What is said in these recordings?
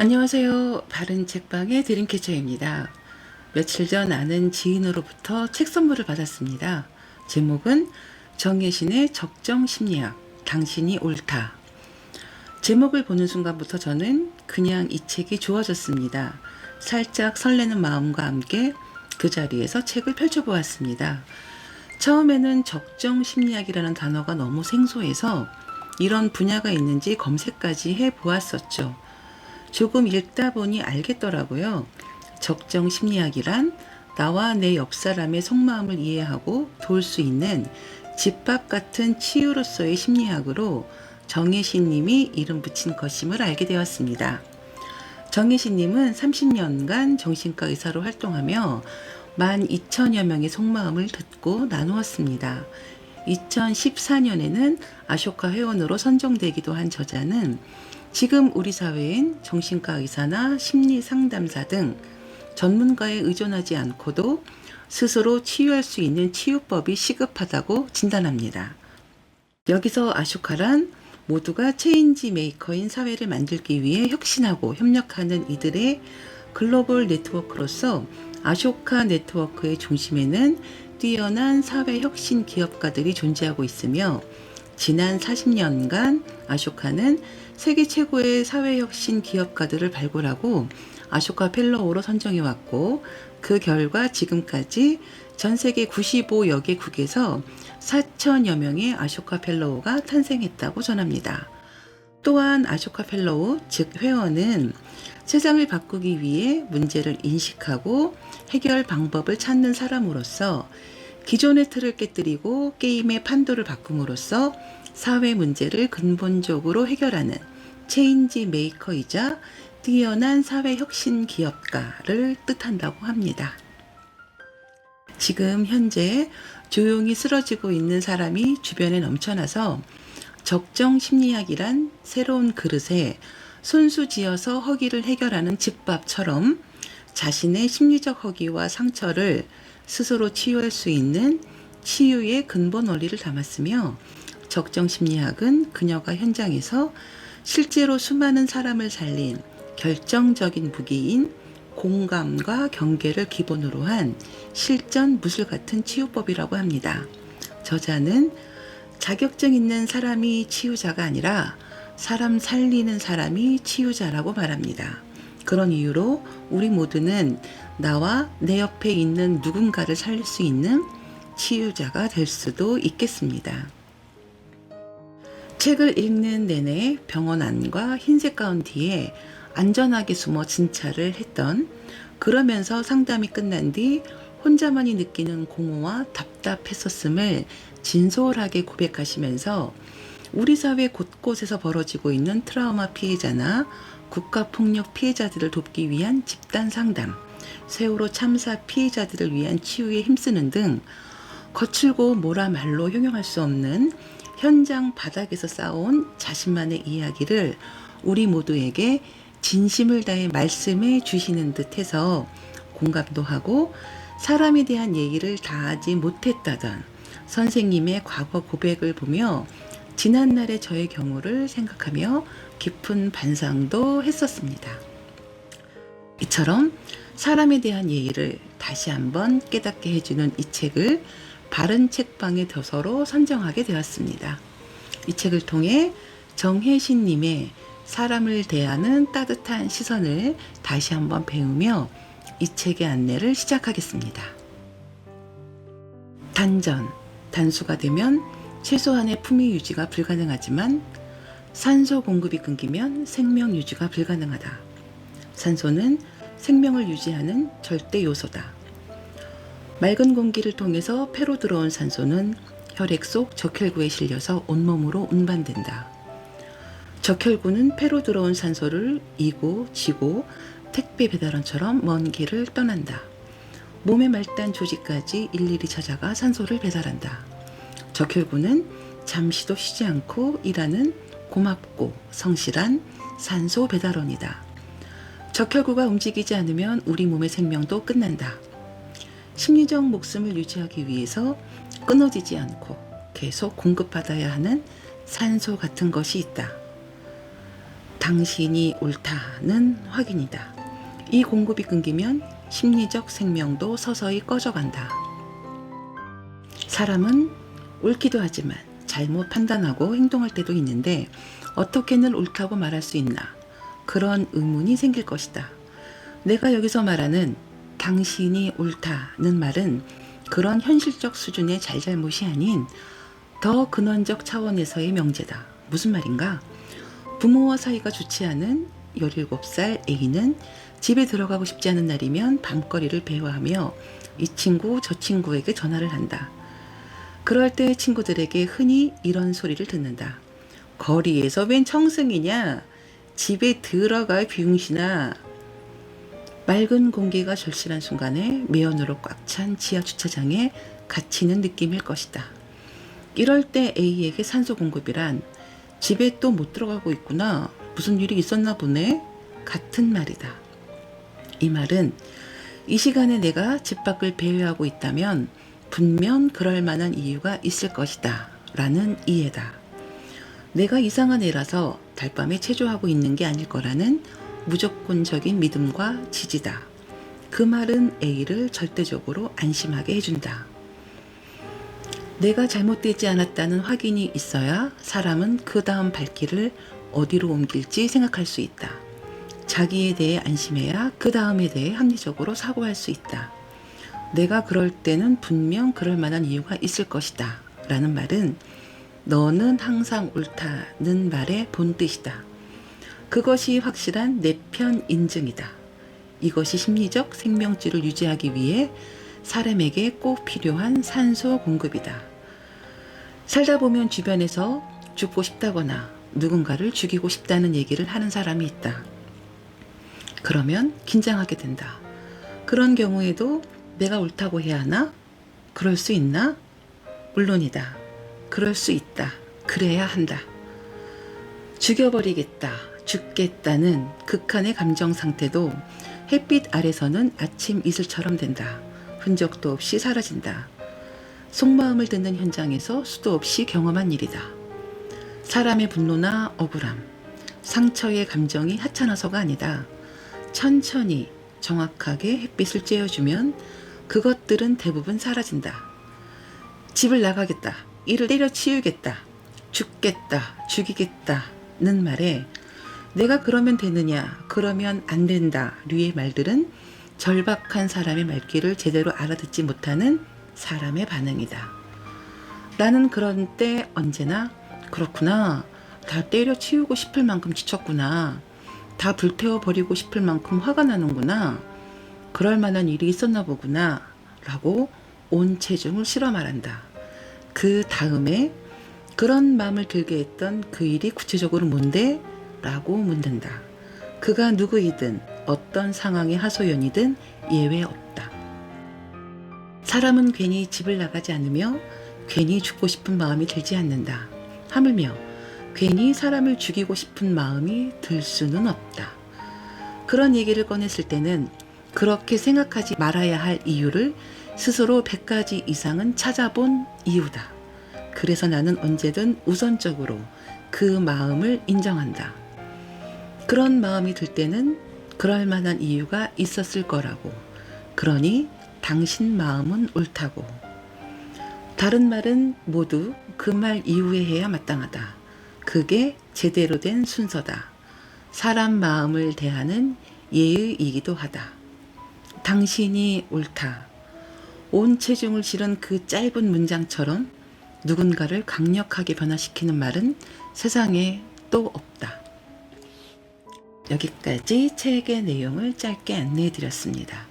안녕하세요. 바른 책방의 드림캐쳐입니다. 며칠 전 아는 지인으로부터 책 선물을 받았습니다. 제목은 정예신의 적정 심리학, 당신이 옳다. 제목을 보는 순간부터 저는 그냥 이 책이 좋아졌습니다. 살짝 설레는 마음과 함께 그 자리에서 책을 펼쳐보았습니다. 처음에는 적정 심리학이라는 단어가 너무 생소해서 이런 분야가 있는지 검색까지 해 보았었죠. 조금 읽다 보니 알겠더라고요. 적정 심리학이란 나와 내 옆 사람의 속마음을 이해하고 도울 수 있는 집밥 같은 치유로서의 심리학으로 정혜신 님이 이름 붙인 것임을 알게 되었습니다. 정혜신 님은 30년간 정신과 의사로 활동하며 12,000여 명의 속마음을 듣고 나누었습니다. 2014년에는 아쇼카 회원으로 선정되기도 한 저자는 지금 우리 사회엔 정신과 의사나 심리 상담사 등 전문가에 의존하지 않고도 스스로 치유할 수 있는 치유법이 시급하다고 진단합니다. 여기서 아쇼카란 모두가 체인지 메이커인 사회를 만들기 위해 혁신하고 협력하는 이들의 글로벌 네트워크로서 아쇼카 네트워크의 중심에는 뛰어난 사회 혁신 기업가들이 존재하고 있으며 지난 40년간 아쇼카는 세계 최고의 사회혁신 기업가들을 발굴하고 아쇼카 펠로우로 선정해 왔고 그 결과 지금까지 전 세계 95여 개국에서 4천여 명의 아쇼카 펠로우가 탄생했다고 전합니다. 또한 아쇼카 펠로우, 즉 회원은 세상을 바꾸기 위해 문제를 인식하고 해결 방법을 찾는 사람으로서 기존의 틀을 깨뜨리고 게임의 판도를 바꿈으로써 사회 문제를 근본적으로 해결하는 체인지 메이커이자 뛰어난 사회 혁신 기업가를 뜻한다고 합니다. 지금 현재 조용히 쓰러지고 있는 사람이 주변에 넘쳐나서 적정 심리학이란 새로운 그릇에 손수 지어서 허기를 해결하는 집밥처럼 자신의 심리적 허기와 상처를 스스로 치유할 수 있는 치유의 근본 원리를 담았으며 적정 심리학은 그녀가 현장에서 실제로 수많은 사람을 살린 결정적인 무기인 공감과 경계를 기본으로 한 실전 무술 같은 치유법이라고 합니다. 저자는 자격증 있는 사람이 치유자가 아니라 사람 살리는 사람이 치유자라고 말합니다. 그런 이유로 우리 모두는 나와 내 옆에 있는 누군가를 살릴 수 있는 치유자가 될 수도 있겠습니다. 책을 읽는 내내 병원 안과 흰색 가운 뒤에 안전하게 숨어 진찰을 했던 그러면서 상담이 끝난 뒤 혼자만이 느끼는 공허와 답답했었음을 진솔하게 고백하시면서 우리 사회 곳곳에서 벌어지고 있는 트라우마 피해자나 국가폭력 피해자들을 돕기 위한 집단 상담, 세월호 참사 피해자들을 위한 치유에 힘쓰는 등 거칠고 뭐라 말로 형용할 수 없는 현장 바닥에서 쌓아온 자신만의 이야기를 우리 모두에게 진심을 다해 말씀해 주시는 듯 해서 공감도 하고 사람에 대한 얘기를 다 하지 못했다던 선생님의 과거 고백을 보며 지난날의 저의 경우를 생각하며 깊은 반상도 했었습니다. 이처럼 사람에 대한 예의를 다시 한번 깨닫게 해주는 이 책을 바른 책방의 도서로 선정하게 되었습니다. 이 책을 통해 정혜신님의 사람을 대하는 따뜻한 시선을 다시 한번 배우며 이 책의 안내를 시작하겠습니다. 단전, 단수가 되면 최소한의 품위 유지가 불가능하지만 산소 공급이 끊기면 생명 유지가 불가능하다. 산소는 생명을 유지하는 절대 요소다. 맑은 공기를 통해서 폐로 들어온 산소는 혈액 속 적혈구에 실려서 온몸으로 운반된다. 적혈구는 폐로 들어온 산소를 이고 지고 택배 배달원처럼 먼 길을 떠난다. 몸의 말단 조직까지 일일이 찾아가 산소를 배달한다. 적혈구는 잠시도 쉬지 않고 일하는 고맙고 성실한 산소 배달원이다. 적혈구가 움직이지 않으면 우리 몸의 생명도 끝난다. 심리적 목숨을 유지하기 위해서 끊어지지 않고 계속 공급받아야 하는 산소 같은 것이 있다. 당신이 옳다는 확인이다. 이 공급이 끊기면 심리적 생명도 서서히 꺼져간다. 사람은 옳기도 하지만 잘못 판단하고 행동할 때도 있는데 어떻게는 옳다고 말할 수 있나 그런 의문이 생길 것이다. 내가 여기서 말하는 당신이 옳다는 말은 그런 현실적 수준의 잘잘못이 아닌 더 근원적 차원에서의 명제다. 무슨 말인가? 부모와 사이가 좋지 않은 17살 A는 집에 들어가고 싶지 않은 날이면 밤거리를 배회하며 이 친구 저 친구에게 전화를 한다. 그럴 때 친구들에게 흔히 이런 소리를 듣는다. 거리에서 웬 청승이냐? 집에 들어가 비용신아. 맑은 공기가 절실한 순간에 매연으로 꽉 찬 지하 주차장에 갇히는 느낌일 것이다. 이럴 때 A에게 산소 공급이란 집에 또 못 들어가고 있구나. 무슨 일이 있었나 보네. 같은 말이다. 이 말은 이 시간에 내가 집 밖을 배회하고 있다면 분명 그럴 만한 이유가 있을 것이다. 라는 이해다. 내가 이상한 애라서 달밤에 체조하고 있는 게 아닐 거라는 무조건적인 믿음과 지지다. 그 말은 A를 절대적으로 안심하게 해준다. 내가 잘못되지 않았다는 확인이 있어야 사람은 그 다음 발길을 어디로 옮길지 생각할 수 있다. 자기에 대해 안심해야 그 다음에 대해 합리적으로 사고할 수 있다. 내가 그럴 때는 분명 그럴 만한 이유가 있을 것이다. 라는 말은 너는 항상 옳다는 말의 본 뜻이다. 그것이 확실한 내 편 인증이다. 이것이 심리적 생명줄을 유지하기 위해 사람에게 꼭 필요한 산소 공급이다. 살다 보면 주변에서 죽고 싶다거나 누군가를 죽이고 싶다는 얘기를 하는 사람이 있다. 그러면 긴장하게 된다. 그런 경우에도 내가 옳다고 해야 하나? 그럴 수 있나? 물론이다. 그럴 수 있다. 그래야 한다. 죽여버리겠다. 죽겠다는 극한의 감정 상태도 햇빛 아래서는 아침 이슬처럼 된다. 흔적도 없이 사라진다. 속마음을 듣는 현장에서 수도 없이 경험한 일이다. 사람의 분노나 억울함, 상처의 감정이 하찮아서가 아니다. 천천히 정확하게 햇빛을 쬐어주면 그것들은 대부분 사라진다. 집을 나가겠다. 이를 때려치우겠다. 죽겠다. 죽이겠다는 말에 내가 그러면 되느냐, 그러면 안 된다. 류의 말들은 절박한 사람의 말귀를 제대로 알아듣지 못하는 사람의 반응이다. 나는 그런 때 언제나 그렇구나. 다 때려치우고 싶을 만큼 지쳤구나. 다 불태워 버리고 싶을 만큼 화가 나는구나. 그럴 만한 일이 있었나 보구나. 라고 온 체중을 실어 말한다. 그 다음에 그런 마음을 들게 했던 그 일이 구체적으로 뭔데? 라고 묻는다. 그가 누구이든 어떤 상황의 하소연이든 예외 없다. 사람은 괜히 집을 나가지 않으며 괜히 죽고 싶은 마음이 들지 않는다. 하물며 괜히 사람을 죽이고 싶은 마음이 들 수는 없다. 그런 얘기를 꺼냈을 때는 그렇게 생각하지 말아야 할 이유를 스스로 100가지 이상은 찾아본 이유다. 그래서 나는 언제든 우선적으로 그 마음을 인정한다. 그런 마음이 들 때는 그럴 만한 이유가 있었을 거라고. 그러니 당신 마음은 옳다고. 다른 말은 모두 그 말 이후에 해야 마땅하다. 그게 제대로 된 순서다. 사람 마음을 대하는 예의이기도 하다. 당신이 옳다. 온 체중을 실은 그 짧은 문장처럼 누군가를 강력하게 변화시키는 말은 세상에 또 없다. 여기까지 책의 내용을 짧게 안내해 드렸습니다.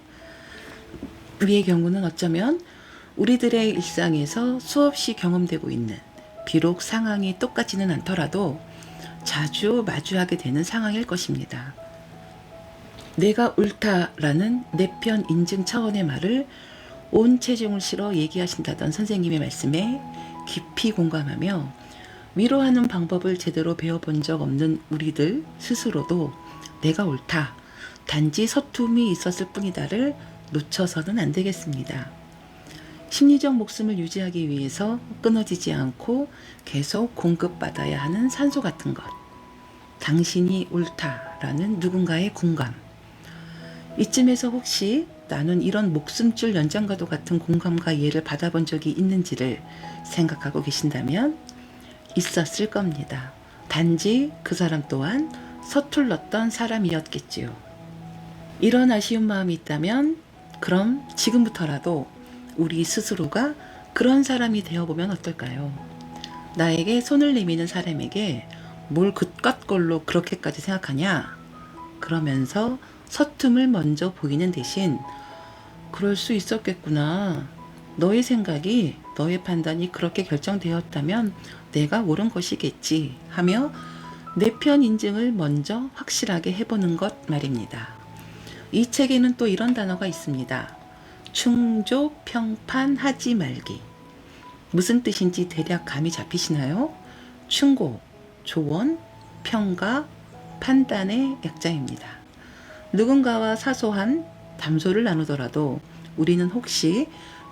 우리의 경우는 어쩌면 우리들의 일상에서 수없이 경험되고 있는 비록 상황이 똑같지는 않더라도 자주 마주하게 되는 상황일 것입니다. 내가 옳다라는 내 편 인증 차원의 말을 온 체중을 실어 얘기하신다던 선생님의 말씀에 깊이 공감하며 위로하는 방법을 제대로 배워본 적 없는 우리들 스스로도 내가 옳다. 단지 서툼이 있었을 뿐이다를 놓쳐서는 안 되겠습니다. 심리적 목숨을 유지하기 위해서 끊어지지 않고 계속 공급받아야 하는 산소 같은 것. 당신이 옳다라는 누군가의 공감. 이쯤에서 혹시 나는 이런 목숨줄 연장과도 같은 공감과 이해를 받아본 적이 있는지를 생각하고 계신다면 있었을 겁니다. 단지 그 사람 또한 서툴렀던 사람이었겠지요. 이런 아쉬운 마음이 있다면 그럼 지금부터라도 우리 스스로가 그런 사람이 되어보면 어떨까요? 나에게 손을 내미는 사람에게 뭘 그깟 걸로 그렇게까지 생각하냐? 그러면서 서툼을 먼저 보이는 대신 그럴 수 있었겠구나. 너의 생각이, 너의 판단이 그렇게 결정되었다면 내가 옳은 것이겠지 하며 내 편 인증을 먼저 확실하게 해보는 것 말입니다. 이 책에는 또 이런 단어가 있습니다. 충조, 평판, 하지 말기. 무슨 뜻인지 대략 감이 잡히시나요? 충고, 조언, 평가, 판단의 약자입니다. 누군가와 사소한 담소를 나누더라도 우리는 혹시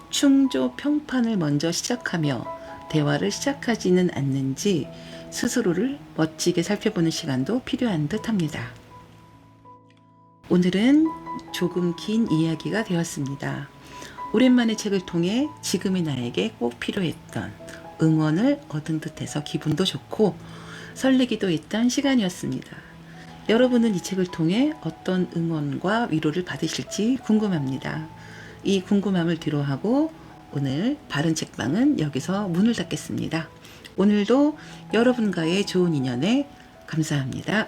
충조, 평판을 먼저 시작하며 대화를 시작하지는 않는지 스스로를 멋지게 살펴보는 시간도 필요한 듯 합니다. 오늘은 조금 긴 이야기가 되었습니다. 오랜만에 책을 통해 지금의 나에게 꼭 필요했던 응원을 얻은 듯해서 기분도 좋고 설레기도 했던 시간이었습니다. 여러분은 이 책을 통해 어떤 응원과 위로를 받으실지 궁금합니다. 이 궁금함을 뒤로하고 오늘 바른 책방은 여기서 문을 닫겠습니다. 오늘도 여러분과의 좋은 인연에 감사합니다.